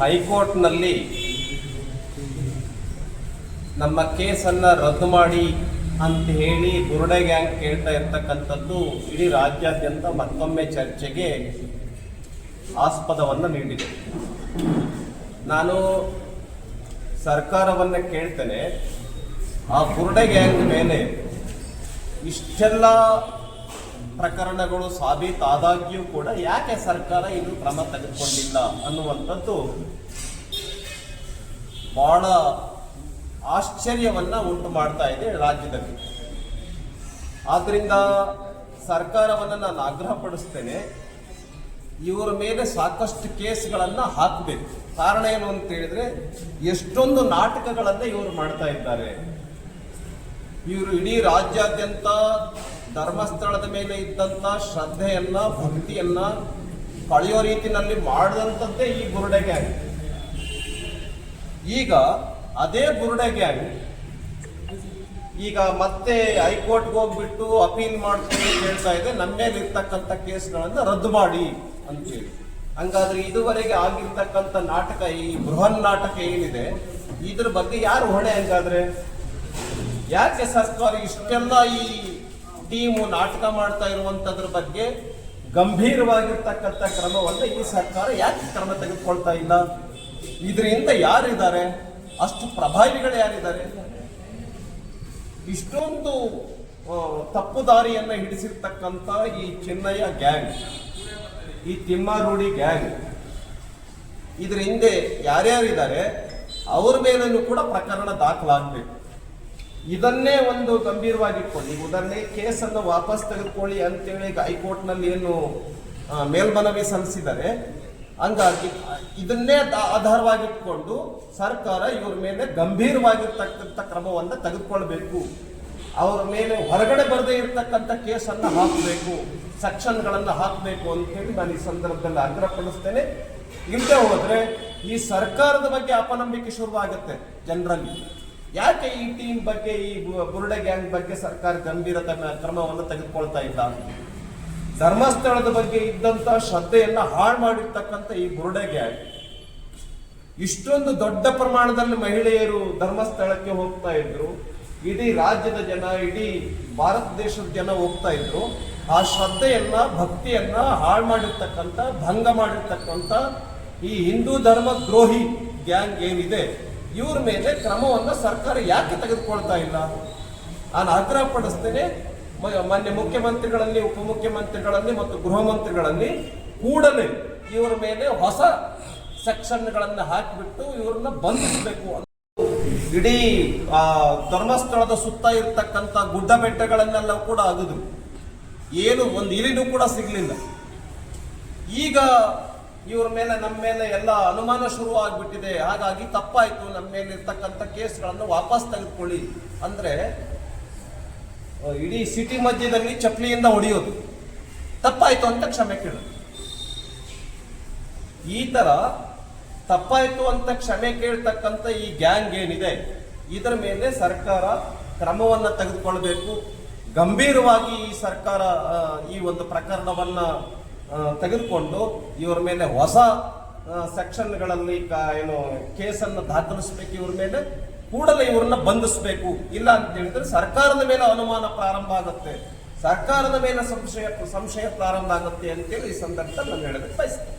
ಹೈಕೋರ್ಟ್ನಲ್ಲಿ ನಮ್ಮ ಕೇಸನ್ನು ರದ್ದು ಮಾಡಿ ಅಂತ ಹೇಳಿ ಬುರುಡೆ ಗ್ಯಾಂಗ್ ಕೇಳ್ತಾ ಇರ್ತಕ್ಕಂಥದ್ದು ಇಡೀ ರಾಜ್ಯಾದ್ಯಂತ ಮತ್ತೊಮ್ಮೆ ಚರ್ಚೆಗೆ ಆಸ್ಪದವನ್ನು ನೀಡಿದೆ. ನಾನು ಸರ್ಕಾರವನ್ನು ಕೇಳ್ತೇನೆ, ಆ ಬುರುಡೆ ಗ್ಯಾಂಗ್ ಮೇಲೆ ಇಷ್ಟೆಲ್ಲ ಪ್ರಕರಣಗಳು ಸಾಬೀತಾದಾಗ್ಯೂ ಕೂಡ ಯಾಕೆ ಸರ್ಕಾರ ಇದು ಕ್ರಮ ತೆಗೆದುಕೊಂಡಿಲ್ಲ ಅನ್ನುವಂಥದ್ದು ಬಹಳ ಆಶ್ಚರ್ಯವನ್ನ ಉಂಟು ಮಾಡ್ತಾ ಇದೆ ರಾಜ್ಯದಲ್ಲಿ. ಆದ್ರಿಂದ ಸರ್ಕಾರವನ್ನು ನಾನು ಆಗ್ರಹಪಡಿಸ್ತೇನೆ, ಇವರ ಮೇಲೆ ಸಾಕಷ್ಟು ಕೇಸ್ಗಳನ್ನ ಹಾಕಬೇಕು. ಕಾರಣ ಏನು ಅಂತ ಹೇಳಿದ್ರೆ, ಎಷ್ಟೊಂದು ನಾಟಕಗಳನ್ನ ಇವರು ಮಾಡ್ತಾ ಇದ್ದಾರೆ. ಇವರು ಇಡೀ ರಾಜ್ಯಾದ್ಯಂತ ಧರ್ಮಸ್ಥಳದ ಮೇಲೆ ಇದ್ದಂತ ಶ್ರದ್ಧೆಯನ್ನ, ಭಕ್ತಿಯನ್ನ ಕಳೆಯೋ ರೀತಿನಲ್ಲಿ ಮಾಡಿದಂಥದ್ದೇ ಈ ಬುರುಡೆ ಗ್ಯಾಂಗ್. ಈಗ ಅದೇ ಬುರುಡೆ ಗ್ಯಾಂಗ್ ಈಗ ಮತ್ತೆ ಹೈಕೋರ್ಟ್ಗೆ ಹೋಗ್ಬಿಟ್ಟು ಅಪೀಲ್ ಮಾಡ್ಕೊಂಡು ಹೇಳ್ತಾ ಇದೆ. ನಮ್ಮ ಮೇಲೆ ಇರ್ತಕ್ಕಂಥ ಕೇಸ್ಗಳನ್ನ ರದ್ದು ಮಾಡಿ ಅಂತೇಳಿ. ಹಂಗಾದ್ರೆ ಇದುವರೆಗೆ ಆಗಿರ್ತಕ್ಕಂಥ ನಾಟಕ, ಈ ಬೃಹನ್ ನಾಟಕ ಏನಿದೆ, ಇದ್ರ ಬಗ್ಗೆ ಯಾರು ಹೊಣೆ ಹಂಗಾದ್ರೆ? ಯಾಕೆ ಸರ್ಕಾರ ಇಷ್ಟೆಲ್ಲ ಈ ಟೀಮು ನಾಟಕ ಮಾಡ್ತಾ ಇರುವಂತದ್ರ ಬಗ್ಗೆ ಗಂಭೀರವಾಗಿರ್ತಕ್ಕಂಥ ಕ್ರಮವನ್ನು ಈ ಸರ್ಕಾರ ಯಾಕೆ ಕ್ರಮ ತೆಗೆದುಕೊಳ್ತಾ ಇಲ್ಲ? ಇದರಿಂದ ಯಾರಿದ್ದಾರೆ? ಅಷ್ಟು ಪ್ರಭಾವಿಗಳು ಯಾರಿದ್ದಾರೆ? ಇಷ್ಟೊಂದು ತಪ್ಪು ದಾರಿಯನ್ನ ಹಿಡಿಸಿರ್ತಕ್ಕಂಥ ಈ ಚಿನ್ನಯ್ಯ ಗ್ಯಾಂಗ್, ಈ ತಿಮ್ಮಾರೂಢಿ ಗ್ಯಾಂಗ್. ಇದರ ಹಿಂದೆ ಯಾರ್ಯಾರಿದ್ದಾರೆ? ಅವ್ರ ಮೇಲೂ ಕೂಡ ಪ್ರಕರಣ ದಾಖಲಾಗಬೇಕು. ಇದನ್ನೇ ಒಂದು ಗಂಭೀರವಾಗಿಟ್ಕೊಂಡು ಈಗ ಉದಾಹರಣೆ, ಕೇಸನ್ನು ವಾಪಸ್ ತೆಗೆದುಕೊಳ್ಳಿ ಅಂತೇಳಿ ಹೈಕೋರ್ಟ್ನಲ್ಲಿ ಏನು ಮೇಲ್ಮನವಿ ಸಲ್ಲಿಸಿದ್ದಾರೆ ಹಂಗಾಗಿ ಇದನ್ನೇ ಆಧಾರವಾಗಿಟ್ಕೊಂಡು ಸರ್ಕಾರ ಇವ್ರ ಮೇಲೆ ಗಂಭೀರವಾಗಿರ್ತಕ್ಕಂಥ ಕ್ರಮವನ್ನು ತೆಗೆದುಕೊಳ್ಬೇಕು. ಅವರ ಮೇಲೆ ಹೊರಗಡೆ ಬರದೇ ಇರತಕ್ಕಂಥ ಕೇಸನ್ನು ಹಾಕಬೇಕು, ಸೆಕ್ಷನ್ಗಳನ್ನು ಹಾಕಬೇಕು ಅಂತ ಹೇಳಿ ನಾನು ಈ ಸಂದರ್ಭದಲ್ಲಿ ಆಗ್ರಹಪಡಿಸ್ತೇನೆ ಇಲ್ಲದೆ ಹೋದ್ರೆ ಈ ಸರ್ಕಾರದ ಬಗ್ಗೆ ಅಪನಂಬಿಕೆ ಶುರುವಾಗುತ್ತೆ ಜನರಲ್ಲಿ. ಯಾಕೆ ಈ ಟೀಮ್ ಬಗ್ಗೆ, ಈ ಬುರುಡೆ ಗ್ಯಾಂಗ್ ಬಗ್ಗೆ ಸರ್ಕಾರ ಗಂಭೀರ ಕ್ರಮವನ್ನು ತೆಗೆದುಕೊಳ್ತಾ ಇಲ್ಲ ಧರ್ಮಸ್ಥಳದ ಬಗ್ಗೆ ಇದ್ದಂತ ಶ್ರದ್ಧೆಯನ್ನ ಹಾಳು ಮಾಡಿರ್ತಕ್ಕಂಥ ಈ ಬುರುಡೆ ಗ್ಯಾಂಗ್ ಇಷ್ಟೊಂದು ದೊಡ್ಡ ಪ್ರಮಾಣದಲ್ಲಿ ಮಹಿಳೆಯರು ಧರ್ಮಸ್ಥಳಕ್ಕೆ ಹೋಗ್ತಾ ಇದ್ರು. ಇಡೀ ರಾಜ್ಯದ ಜನ, ಇಡೀ ಭಾರತ ದೇಶದ ಜನ ಹೋಗ್ತಾ ಇದ್ರು. ಆ ಶ್ರದ್ಧೆಯನ್ನ, ಭಕ್ತಿಯನ್ನ ಹಾಳು ಮಾಡಿರ್ತಕ್ಕಂಥ, ಭಂಗ ಮಾಡಿರ್ತಕ್ಕಂಥ ಈ ಹಿಂದೂ ಧರ್ಮ ದ್ರೋಹಿ ಗ್ಯಾಂಗ್ ಏನಿದೆ ಇವ್ರ ಮೇಲೆ ಕ್ರಮವನ್ನು ಸರ್ಕಾರ ಯಾಕೆ ತೆಗೆದುಕೊಳ್ತಾ ಇಲ್ಲ? ನಾನು ಆಗ್ರಹ ಪಡಿಸ್ತೇನೆ ಮಾನ್ಯ ಮುಖ್ಯಮಂತ್ರಿಗಳಲ್ಲಿ, ಉಪಮುಖ್ಯಮಂತ್ರಿಗಳಲ್ಲಿ ಮತ್ತು ಗೃಹ ಮಂತ್ರಿಗಳಲ್ಲಿ ಕೂಡಲೇ ಇವರ ಮೇಲೆ ಹೊಸ ಸೆಕ್ಷನ್ಗಳನ್ನು ಹಾಕಿಬಿಟ್ಟು ಇವ್ರನ್ನ ಬಂಧಿಸಬೇಕು ಇಡೀ ಧರ್ಮಸ್ಥಳದ ಸುತ್ತ ಇರತಕ್ಕಂಥ ಗುಡ್ಡ ಬೆಟ್ಟಗಳನ್ನೆಲ್ಲ ಕೂಡ ಅಗದು ಏನು, ಒಂದು ಇಲಿನೂ ಕೂಡ ಸಿಗಲಿಲ್ಲ. ಈಗ ಇವ್ರ ಮೇಲೆ ನಮ್ಮ ಮೇಲೆ ಎಲ್ಲ ಅನುಮಾನ ಶುರು ಆಗ್ಬಿಟ್ಟಿದೆ. ಹಾಗಾಗಿ ತಪ್ಪಾಯ್ತು. ನಮ್ಮ ಮೇಲೆ ಇರ್ತಕ್ಕಂಥ ಕೇಸ್ಗಳನ್ನು ವಾಪಸ್ ತೆಗೆದುಕೊಳ್ಳಿ. ಅಂದ್ರೆ ಇಡೀ ಸಿಟಿ ಮಧ್ಯದಲ್ಲಿ ಚಪ್ಪಲಿಯಿಂದ ಹೊಡೆಯೋದು. ತಪ್ಪಾಯ್ತು ಅಂತ ಕ್ಷಮೆ ಕೇಳೋದು ಈ ತರ ತಪ್ಪಾಯ್ತು ಅಂತ ಕ್ಷಮೆ ಕೇಳ್ತಕ್ಕಂಥ ಈ ಗ್ಯಾಂಗ್ ಏನಿದೆ, ಇದರ ಮೇಲೆ ಸರ್ಕಾರ ಕ್ರಮವನ್ನ ತೆಗೆದುಕೊಳ್ಬೇಕು. ಗಂಭೀರವಾಗಿ ಈ ಸರ್ಕಾರ ಈ ಒಂದು ಪ್ರಕರಣವನ್ನ ತೆಗೆದುಕೊಂಡು ಇವರ ಮೇಲೆ ಹೊಸ ಸೆಕ್ಷನ್ಗಳಲ್ಲಿ ಏನು, ಕೇಸನ್ನು ದಾಖಲಿಸಬೇಕು ಇವ್ರ ಮೇಲೆ, ಕೂಡಲೇ ಇವ್ರನ್ನ ಬಂಧಿಸಬೇಕು. ಇಲ್ಲ ಅಂತ ಹೇಳಿದ್ರೆ ಸರ್ಕಾರದ ಮೇಲೆ ಅನುಮಾನ ಪ್ರಾರಂಭ ಆಗುತ್ತೆ. ಸರ್ಕಾರದ ಮೇಲೆ ಸಂಶಯ ಸಂಶಯ ಪ್ರಾರಂಭ ಆಗುತ್ತೆ ಅಂತೇಳಿ ಈ ಸಂದರ್ಭದಲ್ಲಿ ನಾನು ಹೇಳೋದಕ್ಕೆ ಬಯಸ್ತೇನೆ.